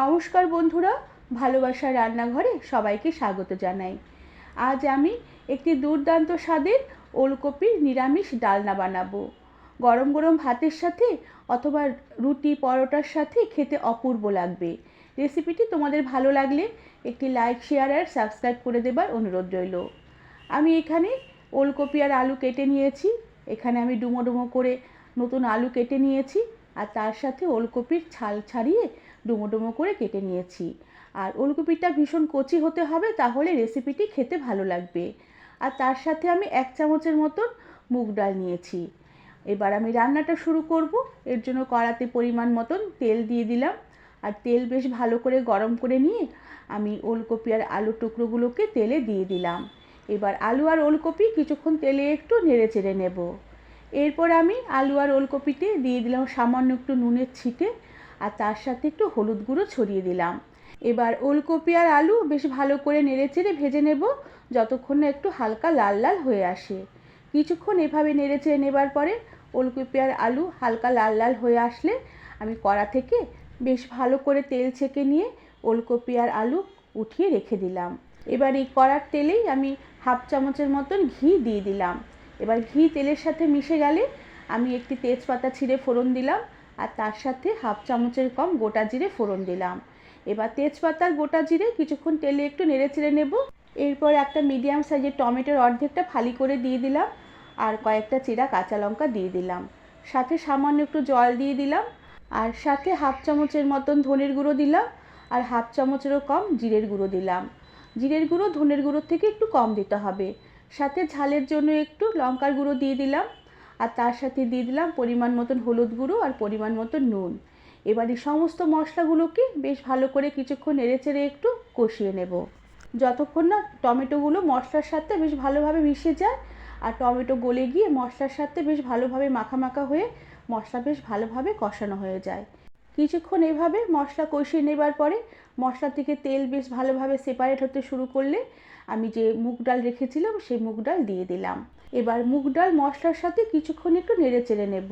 নমস্কার বন্ধুরা, ভালোবাসার রান্নাঘরে সবাইকে স্বাগত জানাই। আজ আমি একটি দুর্দান্ত স্বাদের ওলকপির নিরামিষ ডালনা বানাবো। গরম গরম ভাতের সাথে অথবা রুটি পরোটার সাথে খেতে অপূর্ব লাগবে। রেসিপিটি তোমাদের ভালো লাগলে একটি লাইক, শেয়ার আর সাবস্ক্রাইব করে দেবার অনুরোধ রইল। আমি এখানে ওলকপি আর আলু কেটে নিয়েছি। এখানে আমি ডুমো ডুমো করে নতুন আলু কেটে নিয়েছি আর তার সাথে ওলকপির ছাল ছাড়িয়ে ডুমো ডুমো করে কেটে নিয়েছি। আর ওলকপিটা ভীষণ কচি হতে হবে, তাহলে রেসিপিটি খেতে ভালো লাগবে। আর তার সাথে আমি এক চামচের মতন মুগ ডাল নিয়েছি। এবার আমি রান্নাটা শুরু করব। এর জন্য কড়াতে পরিমাণ মতন তেল দিয়ে দিলাম। আর তেল বেশ ভালো করে গরম করে নিয়ে আমি ওলকপি আর আলু টুকরোগুলোকে তেলে দিয়ে দিলাম। এবার আলু আর ওলকপি কিছুক্ষণ তেলে একটু নেড়ে চেড়ে নেব। এরপর আমি আলু আর ওলকপিতে দিয়ে দিলাম সামান্য একটু নুনের ছিটে আর তার সাথে একটু হলুদ গুঁড়ো ছড়িয়ে দিলাম। এবার ওলকপি আর আলু বেশ ভালো করে নেড়ে চেড়ে ভেজে নেব, যতক্ষণ না একটু হালকা লাল লাল হয়ে আসে। কিছুক্ষণ এভাবে নেড়ে চেড়ে নেবার পরে ওলকপি আর আলু হালকা লাল লাল হয়ে আসলে আমি কড়া থেকে বেশ ভালো করে তেল ছেঁকে নিয়ে ওলকপি আর আলু উঠিয়ে রেখে দিলাম। এবার এই কড়ার তেলেই আমি হাফ চামচের মতন ঘি দিয়ে দিলাম। এবার ঘি তেলের সাথে মিশে গেলে আমি একটি তেজপাতা ছিঁড়ে ফোড়ন দিলাম। আর তার সাথে হাফ চামচের কম গোটা জিরে ফোড়ন দিলাম। এবার তেজপাতার গোটা জিরে কিছুক্ষণ তেলে একটু নেড়ে চেড়ে নেব। এরপর একটা মিডিয়াম সাইজের টমেটোর অর্ধেকটা ফালি করে দিয়ে দিলাম আর কয়েকটা চিরা কাঁচা লঙ্কা দিয়ে দিলাম। সাথে সামান্য একটু জল দিয়ে দিলাম আর সাথে হাফ চামচের মতন ধনের গুঁড়ো দিলাম আর হাফ চামচেরও কম জিরের গুঁড়ো দিলাম। জিরের গুঁড়ো ধনের গুঁড়োর থেকে একটু কম দিতে হবে। সাথে ঝালের জন্য একটু লঙ্কার গুঁড়ো দিয়ে দিলাম। আর তার সাথে দিয়ে দিলাম পরিমাণ মতন হলুদ গুঁড়ো আর পরিমাণ মতন নুন। এবার এই সমস্ত মশলাগুলোকে বেশ ভালো করে কিছুক্ষণ নেড়ে চেড়ে একটু কষিয়ে নেব। যতক্ষণ না টমেটোগুলো মশলার সাথে বেশ ভালোভাবে মিশে যায় আর টমেটো গলে গিয়ে মশলার সাথে বেশ ভালোভাবে মাখা মাখা হয়ে মশলা বেশ ভালোভাবে কষানো হয়ে যায়। কিছুক্ষণ এভাবে মশলা কষিয়ে নেবার পরে মশলা থেকে তেল বেশ ভালোভাবে সেপারেট হতে শুরু করলে আমি যে মুগ ডাল রেখেছিলাম সেই মুগ ডাল দিয়ে দিলাম। এবার মুগ ডাল মশলার সাথে কিছুক্ষণ একটু নেড়ে চেড়ে নেব।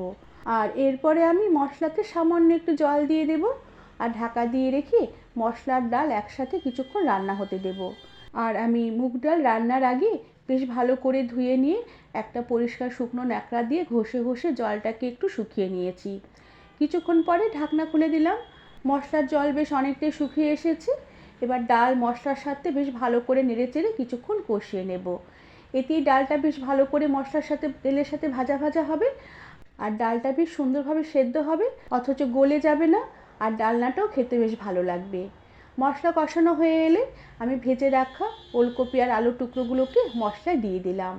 আর এরপরে আমি মশলাতে সামান্য একটু জল দিয়ে দেব আর ঢাকা দিয়ে রেখে মশলার ডাল একসাথে কিছুক্ষণ রান্না হতে দেব। আর আমি মুগ ডাল রান্নার আগে বেশ ভালো করে ধুয়ে নিয়ে একটা পরিষ্কার শুকনো ন্যাকড়া দিয়ে ঘষে ঘষে জলটাকে একটু শুকিয়ে নিয়েছি। কিছুক্ষণ পরে ঢাকনা খুলে দিলাম। মশলার জল বেশ অনেকটাই শুকিয়ে এসেছে। এবার ডাল, মশলার সাথে বেশ ভালো করে নেড়ে চেড়ে কিছুক্ষণ কষিয়ে নেব। এতেই ডালটা বেশ ভালো করে মশলার সাথে, তেলের সাথে ভাজা ভাজা হবে আর ডালটা বেশ সুন্দরভাবে সেদ্ধ হবে, অথচ গলে যাবে না আর ডালনাটাও খেতে বেশ ভালো লাগবে। মশলা কষানো হয়ে এলে আমি ভেজে রাখা ওলকপি আর আলুর টুকরোগুলোকে মশলায় দিয়ে দিলাম।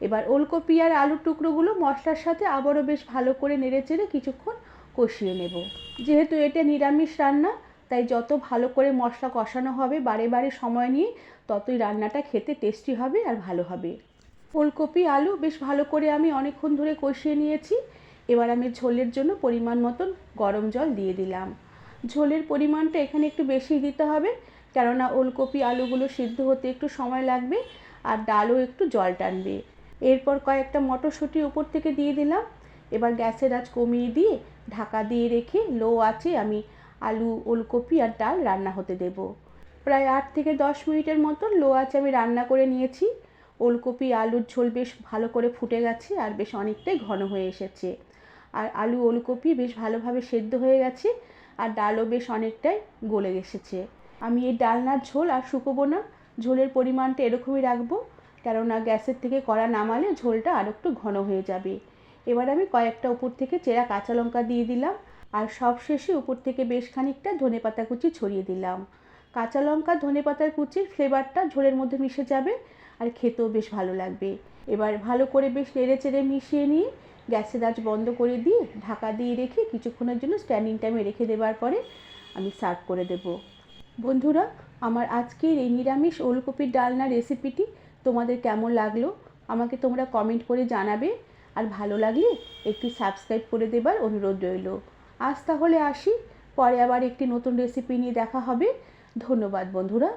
এবার ওলকপি আর আলুর টুকরোগুলো মশলার সাথে আবারও বেশ ভালো করে নেড়ে চেড়ে কিছুক্ষণ কষিয়ে নেব। যেহেতু এটা নিরামিষ রান্না, তাই যত ভালো করে মশলা কষানো হবে বারে বারে সময় নিয়ে ততই রান্নাটা খেতে টেস্টি হবে আর ভালো হবে। ফুলকপি, আলু বেশ ভালো করে আমি অনেকক্ষণ ধরে কষিয়ে নিয়েছি। এবার আমি ঝোলের জন্য পরিমাণ মতন গরম জল দিয়ে দিলাম। ঝোলের পরিমাণটা এখানে একটু বেশি দিতে হবে, কেননা ওলকপি, আলুগুলো সিদ্ধ হতে একটু সময় লাগবে আর ডালও একটু জল টানবে। এরপর কয়েকটা মটরশুঁটি উপর থেকে দিয়ে দিলাম। এবার গ্যাসের আঁচ কমিয়ে দিয়ে ঢাকা দিয়ে রেখে লো আছে আমি আলু, ওলকপি আর ডাল রান্না হতে দেব। প্রায় আট থেকে দশ মিনিটের মতো লো আছে আমি রান্না করে নিয়েছি। ওলকপি, আলুর ঝোল বেশ ভালো করে ফুটে গেছে আর বেশ অনেকটাই ঘন হয়ে এসেছে। আর আলু, ওলকপি বেশ ভালোভাবে সেদ্ধ হয়ে গেছে আর ডালও বেশ অনেকটাই গলে এসেছে। আমি এই ডালনার ঝোল আর শুকোবো না। ঝোলের পরিমাণটা এরকমই রাখব, কেননা গ্যাসের থেকে কড়া নামালে ঝোলটা আর একটু ঘন হয়ে যাবে। এবার আমি কয়েকটা উপর থেকে চেরা কাঁচা লঙ্কা দিয়ে দিলাম আর সবশেষে উপর থেকে বেশ খানিকটা ধনে পাতা কুচি ছড়িয়ে দিলাম। কাঁচা লঙ্কা, ধনে পাতার কুচির ফ্লেভারটা ঝোলের মধ্যে মিশে যাবে আর খেতেও বেশ ভালো লাগবে। এবার ভালো করে বেশ নেড়ে চেড়ে মিশিয়ে নিয়ে গ্যাসের আঁচ বন্ধ করে দিয়ে ঢাকা দিয়ে রেখে কিছুক্ষণের জন্য স্ট্যান্ডিং টাইমে রেখে দেওয়ার পরে আমি সার্ভ করে দেব। বন্ধুরা, আমার আজকের এই নিরামিষ ওলকপির ডালনা রেসিপিটি তোমাদের কেমন লাগল? আমাকে তোমরা কমেন্ট করে জানাবে। আর ভালো লাগলে একটি সাবস্ক্রাইব করে দেবার অনুরোধ রইল। আজ তাহলে আসি, পরে আবার একটি নতুন রেসিপি নিয়ে দেখা হবে। ধন্যবাদ বন্ধুরা।